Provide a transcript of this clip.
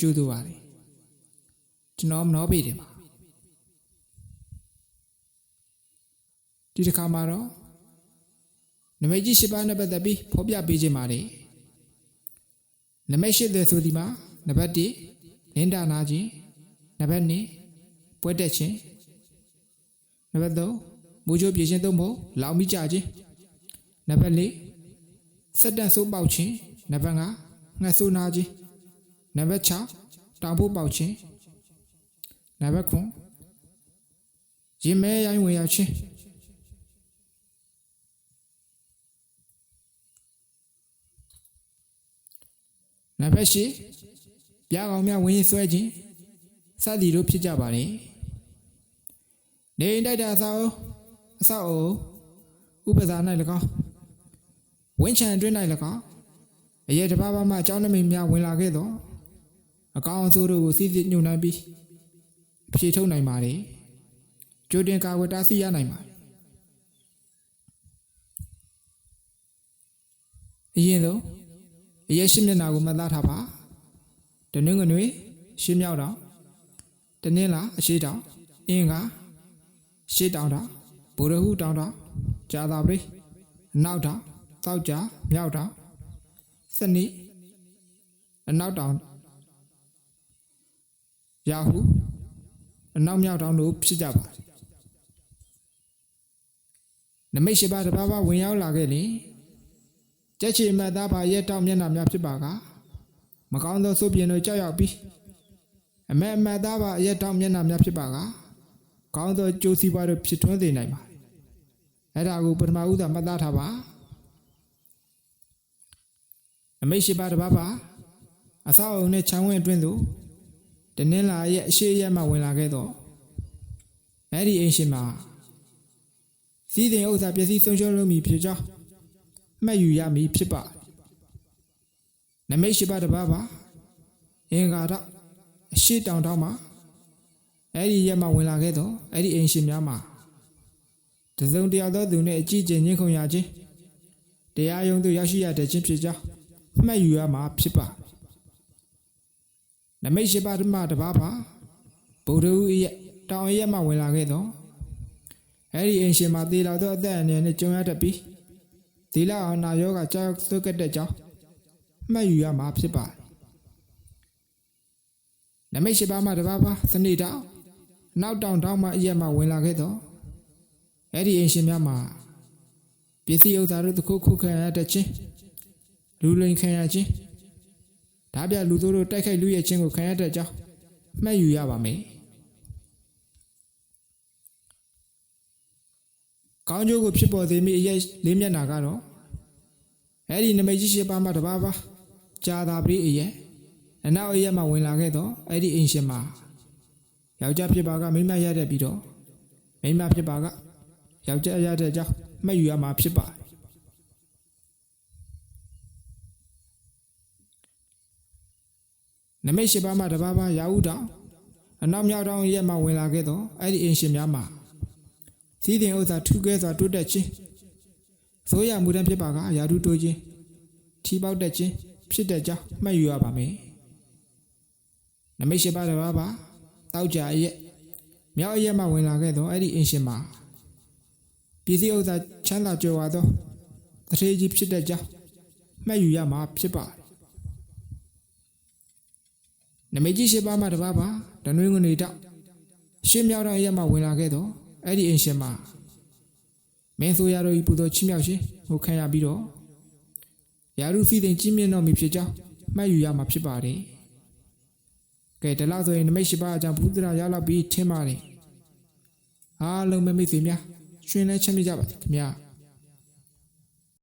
ကျိုးတို့ပါလေကျွန်တော်မနှောပေးတယ်ပါဒီတစ်ခါမှာတော့နမိတ်ကြီး၈ပါးနဲ့ပတ်သက်ပြီးဖော်ပြပေးခြင်းပါတယ်နမိတ်ရှိတဲ့ဆိုဒီမှာနံပါတ်1လင်းတာနာခြင်းနံပါတ်2ပွဲတက်ခြင်းနံပါတ်3မူချိုးပြည့်ခြင်းသို့မဟုတ်လောင်မိကြခြင်းနံပါတ်4စက်တန်ဆိုးပေါက်ခြင်းနံပါတ်5 ငှက်ဆိုးနာခြင်းနံပါတ်6တောင်ဖို့ပေါက်ခြင်းနံပါတ်9ရင်မဲရိုင်းဝင်ရောက်ခြင်းနံပါတ်10ပြားကောင်များဝင်ရင်ဆွဲခြင်းစသည်တို့ဖြစ်ကြပါတယ်နေအိမ်တိုက်တာအဆောက်အဦအဆောက်အဦဥပဒါ၌၎င်းဝင်းချံအတွင်း၌၎င်း အရေးတစ်ပါးပါးမှအကြောင်းနမိတ်များဝင်လာခဲ့သောအကောင်အဆိုးတို့ကိုစီးစစ်ညှို့နှံပြီးအဖြေထုတ်နိုင်ပါတယ်ကြိုတင်ကာကွယ်တားဆီးရနိုင်ပါတယ်အရင်ဆုံးအရေးရှိမျက်နာကိုမှတ်သားထားပါတနင်္ဂနွေရှင်းမြောက်တော့တနင်္လာအရှိတောင်အင်္ဂါရှေးတောင်တောင်ဗုဒ္ဓဟုတောင်တောင်ကြာသာပရိအနောက်တောင်တောက်ကြမြောက်တောင် စနိအနောက်တောင်ရာဟုအနောက်မြောက်တောင်တို့ဖြစ်ကြပါတယ်နမိတ်ရှိပါတဘာဘာဝင်ရောက်လာခဲ့ရင်ကြက်ချီမတ်သားပါရဲ့တောက်မျက်နှာများဖြစ်ပါကမကောင်းသောစုပ်ပြင်းတို့ကြောက်ရောက်ပြီးအမဲအမတ်သားပါရဲ့တောက်မျက်နှာများဖြစ်ပါကကောင်းသောကြိုးစီးပွားတို့ဖြစ်ထွန်းစေနိုင်ပါတယ်အဲ့ဒါကိုပထမဦးစွာမှတ်သားထားပါ အမိတ်ရှိပါတဘာပါအဆောက်အုံနဲ့ခြံဝင်းအတွင်းသို့တနင်္လာရဲ့အရှိရက်မှဝင်လာခဲ့တော့အဲ့ဒီအိမ်ရှင်မှာစီးတဲ့ဥစ္စာပစ္စည်းဆုံးရှုံးလို့မည်ဖြစ်ကြောင်းမှတ်ယူရမည်ဖြစ်ပါနမိတ်ရှိပါတဘာပါအင်္ဂါတော့အရှိတောင်တောင်မှာအဲ့ဒီရက်မှဝင်လာခဲ့တော့အဲ့ဒီအိမ်ရှင်များမှာတစုံတရာသောသူနဲ့အကြည့်ကျင်ညှင်းခုန်ရခြင်းတရားယုံသို့ရောက်ရှိရတဲ့ခြင်းဖြစ်ကြောင်း မှတ်ယူရမှာဖြစ်ပါနမိတ်ရှိပါဓမ္မတပါးပါဗုဒ္ဓဦးရဲ့တောင်ရက်မှဝင်လာခဲ့တော့အဲ့ဒီအိမ်ရှင်မှာသေလာသောအသက်အန္တရာယ်နဲ့ကြုံရတတ်ပြီးသီလအောင်နာယောဂကြောက်သွက်ကတဲ့ကြောင်းမှတ်ယူရမှာဖြစ်ပါတယ်နမိတ်ရှိပါမှတပါးပါစနေတောင်နောက်တောင်တောင်မှအရက်မှဝင်လာခဲ့တော့အဲ့ဒီအိမ်ရှင်များမှာပစ္စည်းဥစ္စာတို့တစ်ခုခုခံရတဲ့ချင်း လူလိန်ခံရခြင်းဒါပြလူတို့တို့တိုက်ခိုက်လူရဲ့ချင်းကိုခံရတဲ့ကြောင်းမှတ်ယူရပါမယ်ကောင်းကျိုးကိုဖြစ်ပေါ်စေမိအရေးလေးမျက်နာကတော့အဲ့ဒီနမိတ်ကြီးရှိပါမှတပါးပါကြာသာပရိအရေးအနောက်အရက်မှဝင်လာခဲ့တော့အဲ့ဒီအိမ်ရှင်မှာယောက်ျားဖြစ်ပါကမိန်းမရတဲ့ပြီးတော့မိန်းမဖြစ်ပါကယောက်ျားရတဲ့အကြောင်းမှတ်ယူရမှာဖြစ်ပါတယ် နမိတ်ရှိပါမှတပါးပါရာဟုတောင်အနောက်မြောက်တောင်ရက်မှဝင်လာခဲ့တော့အဲ့ဒီအိမ်ရှင်များမှာစီးတဲ့ဥစ္စာထူးကဲစွာတိုးတက်ခြင်းဆိုရမှုတန်းဖြစ်ပါကယာတုတိုးခြင်းထီပေါက်တက်ခြင်းဖြစ်တဲ့ကြောင်းမှတ်ယူရပါမယ်နမိတ်ရှိပါတပါးပါတောက်ကြရဲ့မြောက်ရက်မှဝင်လာခဲ့တော့အဲ့ဒီအင်ရှင်မှာပြည်စည်းဥစ္စာချမ်းသာကြွယ်ဝသောတထေးကြီးဖြစ်တဲ့ကြောင်းမှတ်ယူရမှာဖြစ်ပါတယ်န မိတ်ကြီးရှိပါမှတပါးပါတနွေးငွေတောက်ရှင်းမြောက်တော့ရက်မှဝင်လာခဲ့တော့အဲ့ဒီအင်ရှင်မှာမင်းဆိုရတို့ဤပူသောချင်းမြောက်ရှင်ဟိုခံရပြီးတော့ယာရုစီတဲ့ကြီးမြင့်တော်မူဖြစ်ကြောင်းမှတ်ယူရမှာဖြစ်ပါတယ်ကဲဒီလောက်ဆိုရင်နမိတ်ရှိပါအကြောင်းဘုဒ္ဓရာရောက်လာပြီးထင်ပါတယ်အားလုံးပဲမိတ်ဆွေများရှင်လဲချမ်းမြေ့ကြပါခင်ဗျာ